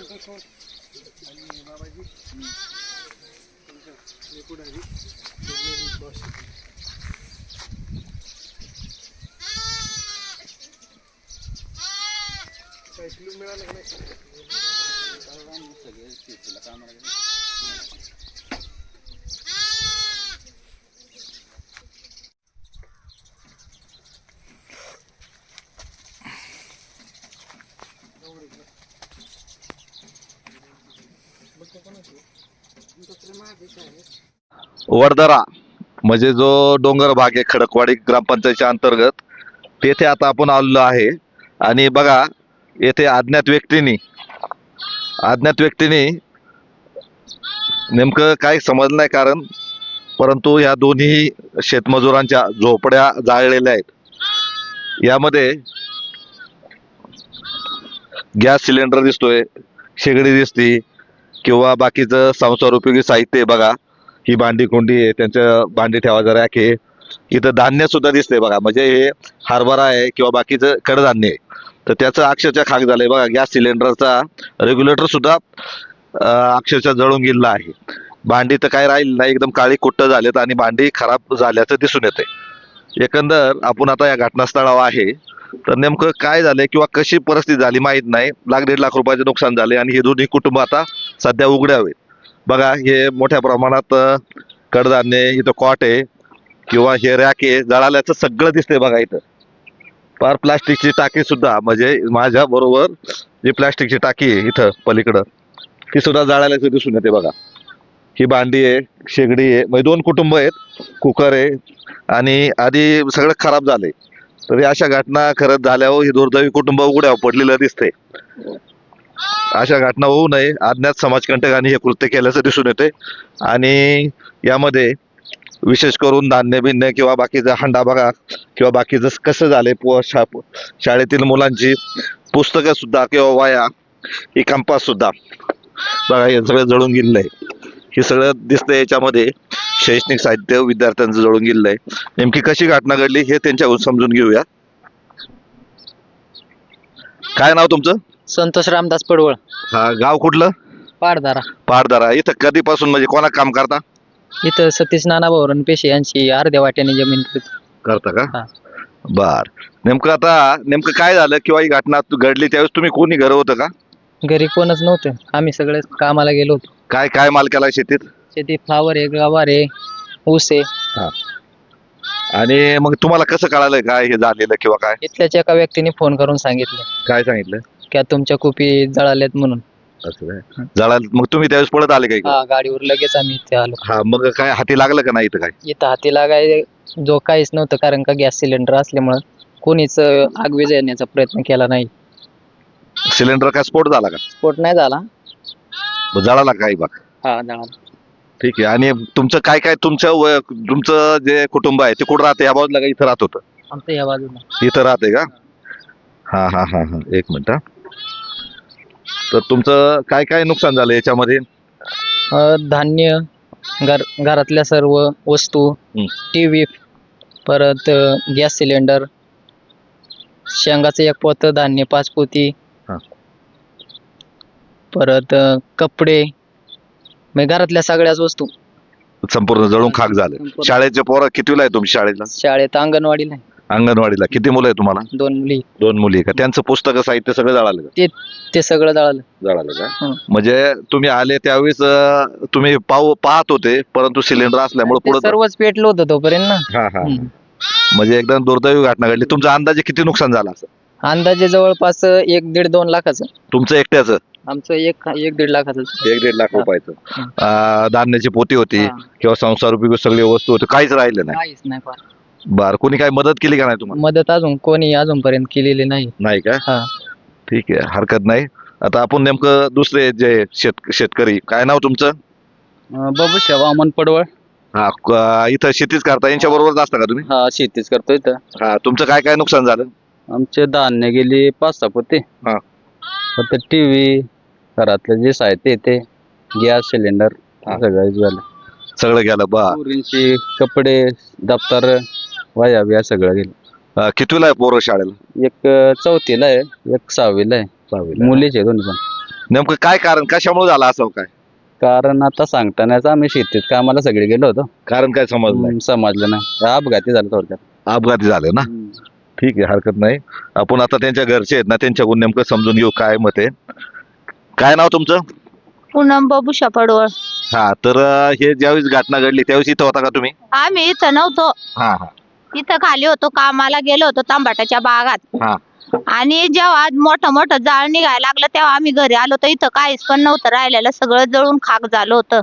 संतोष आणि बाबाजी तुमचं मी पुढारी दोघे बॉस काय मिळालं का नाही वरदरा म्हणजे जो डोंगर भाग आहे खडकवाडी ग्रामपंचायतच्या अंतर्गत तेथे आता आपण आलेलो आहे. आणि बघा येथे अज्ञात व्यक्तीने अज्ञात व्यक्तीने नेमकं काय समजलं नाही कारण परंतु ह्या दोन्ही शेतमजुरांच्या झोपड्या जाळलेल्या आहेत. यामध्ये गॅस सिलेंडर दिसतोय शेगडी दिसती किंवा बाकीचं संसार उपयोगी साहित्य आहे बघा. ही भांडी कुंडी आहे त्यांचं भांडी ठेवायचं रॅक आहे इथं धान्य सुद्धा दिसतंय बघा. म्हणजे हे हरभरा आहे किंवा बाकीचं कडधान्य आहे. तर त्याचं अक्षरशः खाक झालंय बघा. गॅस सिलेंडरचा रेग्युलेटर सुद्धा अक्षरशः जळून गेलेला आहे. भांडी तर काय राहील नाही. एकदम काळी कुट्ट झालेत आणि भांडी खराब झाल्याचं दिसून येते एकंदर आपण आता या घटनास्थळावर आहे. तर नेमकं काय झालंय किंवा कशी परिस्थिती झाली माहीत नाही. लाख दीड लाख रुपयाचे नुकसान झाले आणि हे दोन्ही कुटुंब आता सध्या उघड्यावे बघा हे मोठ्या प्रमाणात कडधान्य इथं कॉट आहे किंवा हे रॅक आहे जळाल्याचं सगळं दिसतंय बघा इथं. फार प्लास्टिकची टाकी सुद्धा म्हणजे माझ्या बरोबर जी प्लास्टिकची टाकी आहे इथं पलीकडं ती सुद्धा जळाल्याचं दिसून येते बघा. ही भांडी आहे शेगडी आहे म्हणजे दोन कुटुंब आहेत कुकर आहे आणि आधी सगळं खराब झालंय. तर अशा घटना खरंच झाल्यावर ही दुर्दैवी कुटुंब उघड्यावर पडलेलं दिसतंय. अशा घटना होऊ नये. अज्ञात समाजकंटकांनी हे कृत्य केल्याचं दिसून येते. आणि यामध्ये विशेष करून धान्य बिन्य किंवा बाकीचा हंडा बघा किंवा बाकीचं कसं झालंय पो शा शाळेतील मुलांची पुस्तकं सुद्धा किंवा वाया ही कंपास सुद्धा. बघा हे सगळं जळून गेलेलं आहे. हे सगळं दिसतंय याच्यामध्ये. शैक्षणिक साहित्य विद्यार्थ्यांचं जळून गेलेलं आहे. नेमकी कशी घटना घडली हे त्यांच्याकडून समजून घेऊया. काय नाव तुमचं? संतोष रामदास पडवळ. हा गाव कुठलं? पाडदारा. पारदारा इथं कधीपासून म्हणजे कोणा काम करता? इथं सतीश नाना भवरण पेशे यांची अर्ध्या वाट्याने जमीन. करता. हा. का? बर. नेमकं आता नेमकं काय झालं किंवा ही घटना तू घडली त्यावेळेस तुम्ही कोणी घर होतं का? घरी कोणच नव्हतं. आम्ही सगळे कामाला गेलो होतो. काय काय माल केला शेतीत? शेतीत फ्लावर आहे गवार आहे ऊस आहे. आणि मग तुम्हाला कसं कळालं काय हे झालेलं किंवा काय? इथल्याच एका व्यक्तीने फोन करून सांगितलं. काय सांगितलं? की आता तुमच्या कुपी जळाल्यात म्हणून. असं काय? जळा मग तुम्ही त्यावेळेस पळत आले काय हा गाडीवर लगेच आम्ही इथे आलो. हा मग काय हाती लागलं का नाही इथं काय? इथं हाती लागाय जो काहीच नव्हतं कारण का गॅस सिलेंडर असल्यामुळं कोणीच अं, आग विझवण्याचा प्रयत्न केला नाही. सिलेंडर काय स्फोट झाला का? स्फोट नाही झाला. मग जळाला काही बघ हा जळाला. ठीक आहे आणि तुमचं काय काय तुमचं वय- तुमचं जे कुटुंब आहे ते कुठं राहते? या बाजूला का इथं राहत होतं? आमच्या या बाजूला. इथं राहते का? हा हा हा हा. एक मिनिट हा. तर तुमचं काय काय नुकसान झालं याच्यामध्ये अ, धान्य घर घरातल्या सर्व वस्तू हं. टी व्ही परत गॅस सिलेंडर शेंगाचं एक पोत धान्य पाच पोती हा. परत अ, कपडे म्हणजे घरातल्या सगळ्याच वस्तू संपूर्ण जळून खाक झालं संपूर्ण. शाळेचे पोरं कितीला आहे तुमच्या शाळेला शाळेत अंगणवाडीला आहे. अंगणवाडीला. किती मुलं आहे तुम्हाला? दोन मुली. दोन मुली आहे का? त्यांचं पुस्तक साहित्य सगळं जळालं का? ते सगळं जळालं. जळालं का? हं. म्हणजे तुम्ही आले त्यावेळेस अं, तुम्ही पाहू पाहत होते परंतु सिलेंडर असल्यामुळे ते पुढे सर्वच पेटलं होतं तोपर्यंत ना. हा हा. म्हणजे एकदम दुर्दैवी घटना घडली. तुमचा अंदाजे किती नुकसान झालं असं? अंदाजे जवळपास एक दीड दोन लाखाचं. तुमचं एकट्याचं? आमचं एक एक दीड लाखाचं. एक दीड लाख. रुपयाचं. हं. अं, धान्याची पोती होती हा. किंवा संसार उपयोगी सगळी वस्तू होती. काहीच राहिलं नाही. काहीच नाही फार. बर कोणी काही मदत केली का नाही तुम्हाला? मदत अजून कोणी अजूनपर्यंत केलेली नाही. नाही का? हा. ठीक आहे हरकत नाही. आता आपण नेमकं दुसरे जे शेत शेतकरी काय नाव तुमचं? बाबू शेवामन पडवळ. हा क- इथं शेतीच करता यांच्या बरोबरच असता का तुम्ही? हा शेतीच करतोय इथं. हा तुमचं काय काय नुकसान झालं? आमचे धान्य गेली पाच सहा पोते. हा. फक्त टीव्ही घरातलं जे साहित्य येते गॅस सिलेंडर हा. सगळं झालं. सगळं गेलं बा. पोरींची कपडे दप्तर वया बिया सगळं गेलं. अं, कितवीला आहे पोरं शाळेला? एक अं, चौथीला आहे एक सहावीला आहे. मुलीचे दोन्ही पण. नेमकं काय कारण कशामुळे झालं असं काय? कारण आता सांगतानाच आम्ही शेतीत कामाला सगळे गेलो होतो. कारण काय समजलं समजलं नाही. अपघाती झालं थोडक्यात. अपघाती झाले ना? ठीक आहे हरकत नाही. आपण आता त्यांच्या घरचे आहेत ना त्यांच्याकडून नेमकं समजून घेऊ काय मत आहे. काय नाव तुमचं? पूनम बाबू पडवळ हा तर अं, हे ज्यावेळेस घटना घडली त्यावेळेस इथं होता का तुम्ही? आम्ही इथं नव्हतो. हा हा. इथं खाली होतो कामाला गेलो होतो तांबाटाच्या बागात. हा. आणि जेव्हा मोठं मोठं जाळ निघायला लागलं तेव्हा आम्ही घरी आलो तर इथं काहीच पण नव्हतं राहिलेलं सगळं जळून खाक झालं होतं.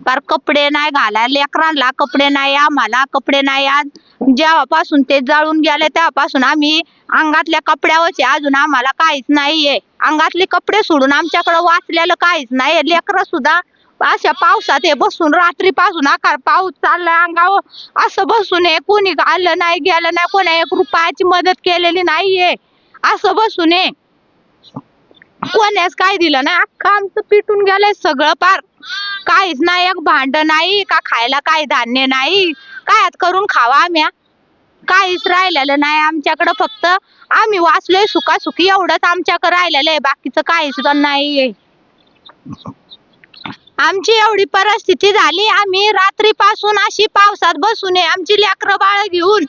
फार कपडे नाही घालायला लेकरांना कपडे नाही आम्हाला कपडे नाही. आज जेव्हापासून ते जळून गेले तेव्हापासून आम्ही अंगातल्या कपड्यावरचे अजून आम्हाला काहीच नाहीये. अंगातले कपडे सोडून आमच्याकडे वाचलेलं काहीच नाही लेकरं सुद्धा अशा पावसात हे बसून रात्रीपासून आकार पाऊस चाललाय अंगावर. असं बसून हे कोणी आलं नाही गेलं नाही कोणा एक रुपयाची मदत केलेली नाहीये. असं बसून हे कोण्यास काय दिलं नाही. अख्खा आमचं पिटून गेलंय सगळं पार. काहीच नाही एक भांड नाही का खायला काही धान्य नाही. काय करून खावा आम्ही काहीच राहिलेलं नाही आमच्याकडं फक्त. आम्ही वाचलोय सुखासुखी एवढंच आमच्याकडे राहिलेलं आहे. बाकीचं काहीच पण नाहीये. आमची एवढी परिस्थिती झाली आम्ही रात्रीपासून अशी पावसात बसून आहे. आमची लेकरं बाळ घेऊन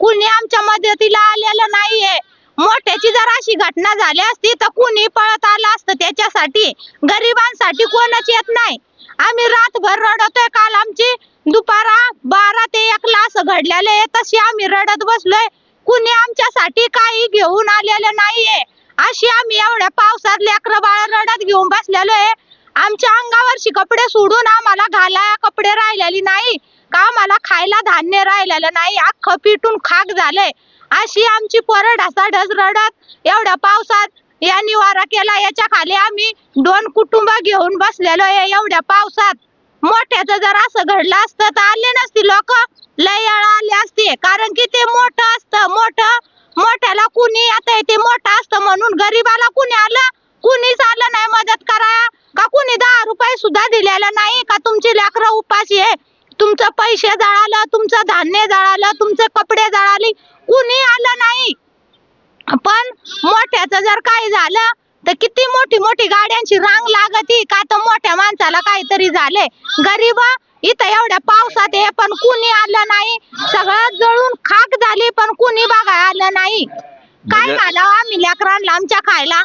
कुणी आमच्या मदतीला आलेलं नाहीये. मोठ्याची जर अशी घटना झाली असती तर कुणी पळत आलं असतं त्याच्यासाठी? गरिबांसाठी कोणच येत नाही. आम्ही रातभर रडतोय काल आमची. दुपारा बारा ते एकला असं घडलेलं आहे तशी आम्ही रडत बसलोय. कुणी आमच्यासाठी काही घेऊन आलेलं नाहीये. अशी आम्ही एवढ्या पावसात लेकरं बाळ रडत घेऊन बसलेलो आहे. आमच्या अंगावरची कपडे सोडून आम्हाला घालाया कपडे राहिलेली नाही. का आम्हाला खायला धान्य राहिलेलं नाही? अख्खं पिटून खाक झालंय. अशी आमची पोरं ढसाढस रडत एवढ्या पावसात या निवारा केला. याच्या खाली आम्ही दोन कुटुंब घेऊन बसलेलो आहे एवढ्या पावसात. मोठ्याचं जर असं घडलं असतं तर आले नसते लोक. लय आले असते. कारण की ते मोठं असतं. मोठं मोठ्याला कुणी आता ते मोठं असतं म्हणून गरीबाला कुणी आलं? कुणीच आलं नाही मदत कराया का कुणी दहा रुपये सुद्धा दिलेलं नाही? का तुमची लेकरं उपाशी आहे? तुमचं पैसे जळालं तुमचं धान्य जळालं तुमचे कपडे जळाले कुणी आलं नाही? पण मोठ्याचं जर काही झालं तर किती मोठी मोठी गाड्यांची रांग लागती? का तर मोठ्या माणसाला काहीतरी झाले गरीब इथं एवढ्या पावसात आहे पण कुणी आलं नाही? सगळं जळून खाक झाली पण कुणी बघायला आलं नाही. काय म्हणजे- घालावं आम्ही लेकरांना आमच्या खायला?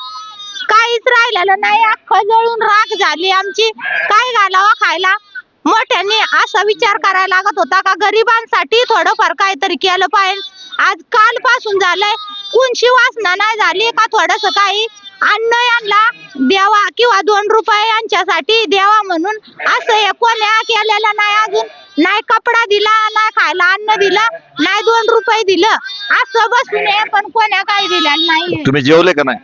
काहीच राहिलेलं नाही. अख्खं जळून राख झाली आमची. काय घालावा खायला? मोठ्यांनी असा विचार करायला लागत होता का गरिबांसाठी थोडंफार काहीतरी केलं पाहिजे. आज कालपासून झालंय. कुणशी वासना नाही झाली का थोडस काही? अन्न यांना द्यावा किंवा दोन रुपये यांच्यासाठी द्यावा म्हणून असं हे कोण्या केलेलं नाही अजून. नाही कपडा दिला नाही खायला अन्न दिलं नाही दोन रुपये दिलं. असं बसून पण कोण्या काही दिलेलं नाही तुम्ही जेवले का नाही?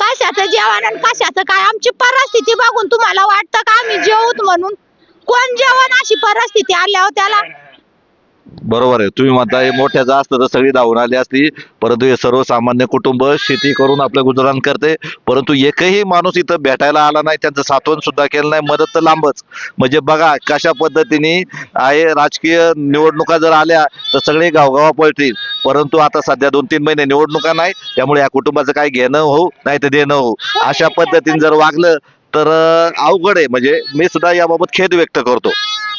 कशाचं जेवण आणि कशाचं काय? आमची परिस्थिती बघून तुम्हाला वाटतं का आम्ही जेवत म्हणून? कोण जेवण अशी परिस्थिती आल्यावर त्याला बरोबर आहे. तुम्ही म्हणताय मोठ्याचं असतं तर सगळी धावून आली असती परंतु हे सर्वसामान्य कुटुंब शेती करून आपलं गुजराण करते. परंतु एकही माणूस इथं भेटायला आला नाही त्यांचं साथवण सुद्धा केलं नाही मदत तर लांबच. म्हणजे बघा कशा पद्धतीने आहे राजकीय निवडणुका जर आल्या तर सगळे गावगावा पळतील. परंतु आता सध्या दोन तीन महिने निवडणुका नाही त्यामुळे या कुटुंबाचं काही घेणं हो नाही तर देणं हो अशा पद्धतीने जर वागलं तर अवघड आहे. म्हणजे मी सुद्धा याबाबत खेद व्यक्त करतो.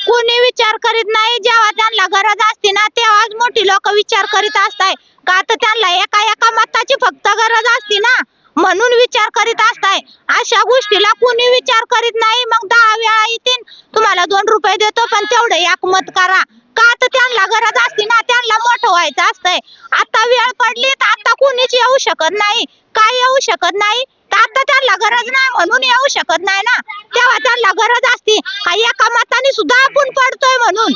कोणी विचार करीत नाही. जेव्हा त्यांना गरज असते ना तेव्हाच मोठी लोक विचार करीत असताय. का तर त्यांना एका एका मताची फक्त गरज असते ना? म्हणून विचार करीत असताय. अशा गोष्टीला कोणी विचार करीत नाही. मग दहा वेळा येतील. तुम्हाला दोन रुपये देतो पण तेवढं एकमत करा. का तर त्यांना गरज असते ना त्यांना मोठं व्हायचं असतंय. आता वेळ पडली तर आता कोणीच येऊ शकत नाही. काय येऊ शकत नाही? तर आता त्यांना गरज नाही म्हणून येऊ शकत नाही ना. तेव्हा त्यांना गरज असती. काही एका मताने सुद्धा आपण पडतोय म्हणून.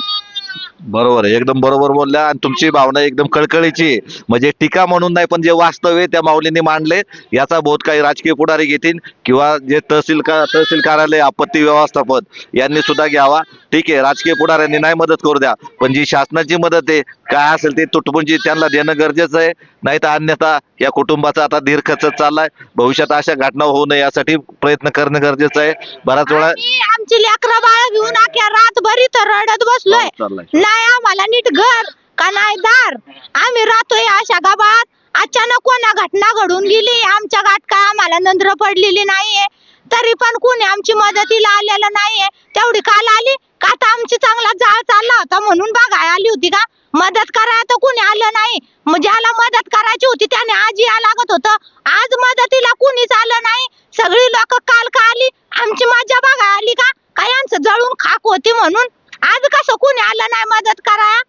बरोबर आहे. एकदम बरोबर बोलल्या आणि तुमची भावना एकदम कळकळीची. आहे. म्हणजे टीका म्हणून नाही पण जे वास्तव आहे त्या माऊलींनी मांडले. याचा बहुत काही राजकीय पुढारी घेतील किंवा जे तहसील का तहसील कार्यालय आपत्ती व्यवस्थापन यांनी सुद्धा घ्यावा. ठीक आहे राजकीय पुढाऱ्यांनी नाही मदत करू द्या. पण जी शासनाची मदत आहे काय असेल ते तुटपुंजी त्यांना देणं गरजेचं आहे. नाही तर अन्यथा या कुटुंबाचा आता धीर खचत चाललाय. भविष्यात अशा घटना होऊ नये यासाठी प्रयत्न करणं गरजेचं आहे. बऱ्याच वेळा आम्ही आमची लेकरं बाळ घेऊन अख्या रातभर इथं रडत बसलोय. चाललाय नाही आम्हाला नीट घर का नाही दार? आम्ही राहतोय अशा गावात. अचानक कोणा घटना घडून गेली? आमच्या गाठ काय आम्हाला नंद्र पडलेली नाहीये? तरी पण कोणी आमची मदतीला आलेलं नाहीये. तेवढी काल आली. का तर आमची चांगला जाळ चालला होता म्हणून बघाय आली होती का? मदत करायला तर कोणी आलं नाही. ज्याला मदत करायची होती त्याने आज या लागत होतं. आज मदतीला कोणीच आलं नाही. सगळी लोक काल का आली? आमची मजा बघाय आली का? काय आमचं जळून खाक होती म्हणून? आज कसं कुणी आलं नाही मदत कराया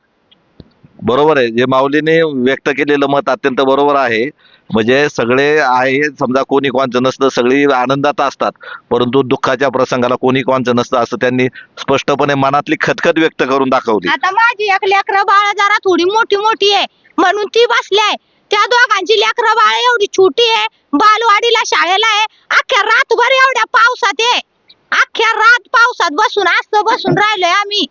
बरोबर आहे. जे माऊलीने व्यक्त केलेलं मत अत्यंत बरोबर आहे. म्हणजे सगळे आहे समजा कोणी कोणचं नसतं सगळी आनंदात असतात. परंतु दुःखाच्या प्रसंगाला कोणी कोणचं नसतं असं त्यांनी स्पष्टपणे मनातली खतखत व्यक्त करून दाखवली. आता माझी एक लेकरं बाळ जरा थोडी मोठी मोठी आहे. म्हणून ती बसली आहे त्या दोघांची लेकरं बाळ एवढी छोटी आहे. बालवाडीला शाळेला आहे. अख्ख्या रातभर एवढ्या पावसात आहे. अख्ख्या रात बसून असं बसून राहिलोय आम्ही.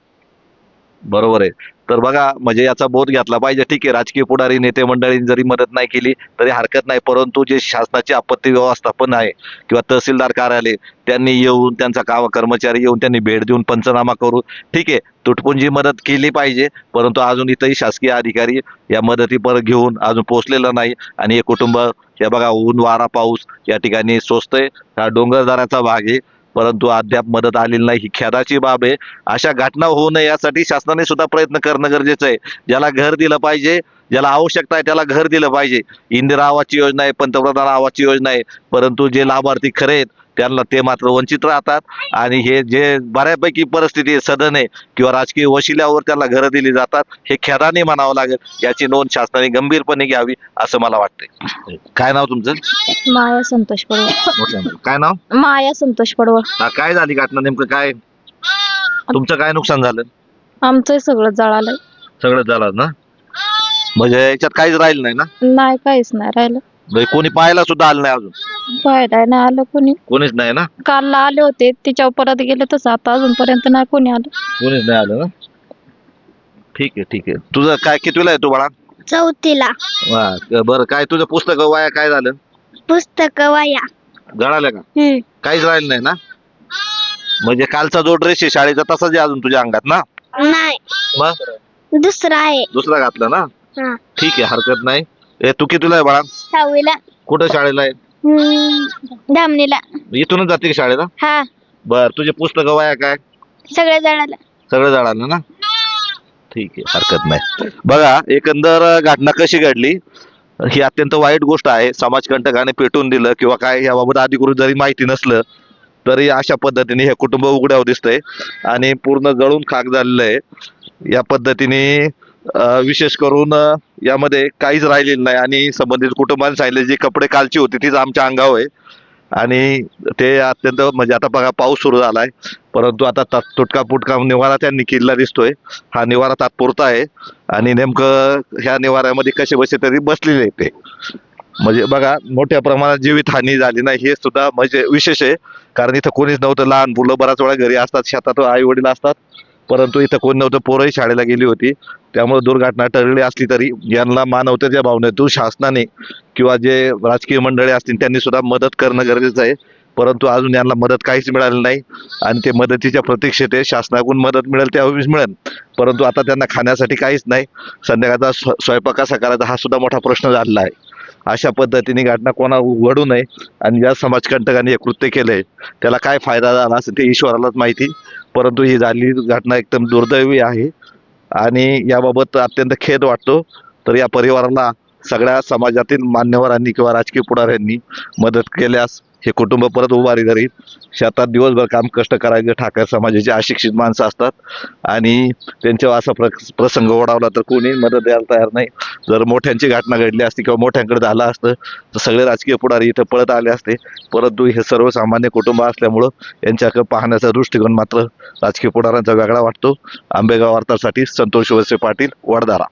बरोबर आहे. तर बघा म्हणजे याचा बोध घेतला पाहिजे. ठीक आहे राजकीय पुढारी नेते मंडळींनी जरी मदत नाही केली तरी हरकत नाही. परंतु जे शासनाचे आपत्ती व्यवस्थापन आहे किंवा तहसीलदार कार्यालय त्यांनी येऊन त्यांचा काव कर्मचारी येऊन त्यांनी भेट देऊन पंचनामा करू ठीक आहे तुटपुंजी मदत केली पाहिजे. परंतु अजून इथंही शासकीय अधिकारी या मदती परत घेऊन अजून पोहोचलेला नाही. आणि हे कुटुंब हे बघा ऊन वारा पाऊस या ठिकाणी सोसतंय हा डोंगरदाराचा भाग आहे. परंतु अद्याप मदत आलेली नाही. ही खेदाची बाब आहे. अशा घटना होऊ नये यासाठी शासनाने सुद्धा प्रयत्न करणं गरजेचं आहे. ज्याला घर दिलं पाहिजे ज्याला आवश्यकता आहे त्याला घर दिलं पाहिजे. इंदिरा आवाजची योजना आहे पंतप्रधान आवासची योजना आहे. परंतु जे लाभार्थी खरे आहेत त्यांना ते मात्र वंचित राहतात. आणि हे जे बऱ्यापैकी परिस्थिती सदन आहे किंवा राजकीय वशिल्यावर त्यांना घरं दिली जातात हे खेदाने म्हणावं लागेल. याची नोंद शासनाने गंभीरपणे घ्यावी असं मला वाटतंय. काय नाव तुमचं? माया संतोष पडवळ. काय नाव? माया संतोष पडवळ. काय झाली घटना नेमकं काय? तुमचं काय नुकसान झालं? आमचं सगळं जळालंय. सगळं झालं ना? म्हणजे याच्यात काहीच राहिलं नाही ना? नाही काहीच नाही राहिलं. म्हणजे कोणी पाहायला सुद्धा आलं नाही अजून? पाहायला नाही आलं कोणी. कोणीच नाही ना? कालला आले होते तिच्यावर परत गेले तसं आता अजूनपर्यंत नाही कोणी आलं. कोणीच नाही आलं ना? ठीक आहे ठीक आहे. तुझं काय कितवीला आहे तू बाळा? चौथीला. वा, बरं. काय तुझं पुस्तक वाया काय झालं? पुस्तक वाया जळालं का? काहीच राहिलं नाही ना? म्हणजे कालचा जो ड्रेस आहे शाळेचा तसाच आहे अजून तुझ्या अंगात ना? नाही. मग? दुसरा आहे. दुसरा घातला ना? हा. ठीक आहे हरकत नाही. ए तू कितीला आहे बाळा? सहावीला. कुठं शाळेला आहे? धामणीला. इथूनच जाते का शाळेला? हा. बर तुझे पुस्तक वाया काय? सगळ्या जणाला सगळं जळालं ना? ठीक आहे हरकत नाही. बघा एकंदर घटना कशी घडली? ही अत्यंत वाईट गोष्ट आहे. समाजकंटकाने पेटून दिलं किंवा काय याबाबत अधिकृत जरी माहिती नसलं तरी अशा पद्धतीने हे कुटुंब उघड्यावर दिसतंय आणि पूर्ण जळून खाक झालेलं आहे. या पद्धतीने विशेष करून यामध्ये काहीच राहिलेलं नाही आणि संबंधित कुटुंबाने सांगितले जे कपडे कालची होती तीच आमच्या अंगावर आहे. आणि ते अत्यंत म्हणजे आता बघा पाऊस सुरू झालाय. परंतु आता तात- तुटका पुटका निवारा त्यांनी किल्ला दिसतोय. हा निवारा तात्पुरता आहे. आणि नेमकं ह्या निवाऱ्यामध्ये कसे बसे तरी बसलेले आहेत ते. म्हणजे बघा मोठ्या प्रमाणात जीवित हानी झाली नाही हे सुद्धा म्हणजे विशेष आहे. कारण इथं कोणीच नव्हतं लहान मुलं बऱ्याच वेळा घरी असतात शेतात आई वडील असतात. परंतु इथं कोण नव्हतं पोरंही शाळेला गेली होती. त्यामुळे दुर्घटना टळली असली तरी यांना मानवतेच्या भावनेतून शासनाने किंवा जे राजकीय मंडळे असतील त्यांनी सुद्धा मदत करणं गरजेचं आहे. परंतु अजून यांना मदत काहीच मिळाली नाही आणि ते मदतीच्या प्रतीक्षेत आहे शासनाकडून मदत मिळेल त्यावेळेस मिळेल. परंतु आता त्यांना खाण्यासाठी काहीच नाही. संध्याकाळचा स्व- स्वयंपाक कसा करायचा हा सुद्धा मोठा प्रश्न झालेला आहे. अशा पद्धतीने घटना कोणा घडू नये आणि ज्या समाजकंटकांनी हे कृत्य केलंय त्याला काय फायदा झाला असेल ते ईश्वरालाच माहिती. परंतु ही झालेली घटना एकदम दुर्दैवी आहे. आणि याबाबत अत्यंत खेद वाटतो. तर या परिवाराला सगळ्या समाजातील मान्यवरांनी किंवा राजकीय पुढाऱ्यांनी मदत केल्यास हे कुटुंब परत उभारी करीत शेतात दिवसभर काम कष्ट करायचे ठाकर समाजाचे अशिक्षित माणसं असतात. आणि त्यांच्यावर असा प्र प्रसंग ओढावला तर कोणी मदत द्यायला तयार नाही. जर मोठ्यांची घटना घडली असती किंवा मोठ्यांकडे झालं असतं तर सगळे राजकीय पुढारी इथं पळत आले असते. परंतु हे सर्वसामान्य कुटुंब असल्यामुळं यांच्याकडे पाहण्याचा दृष्टिकोन मात्र राजकीय पुढाऱ्यांचा वेगळा वाटतो. आंबेगाव वार्तासाठी संतोष वळसे पाटील वडदारा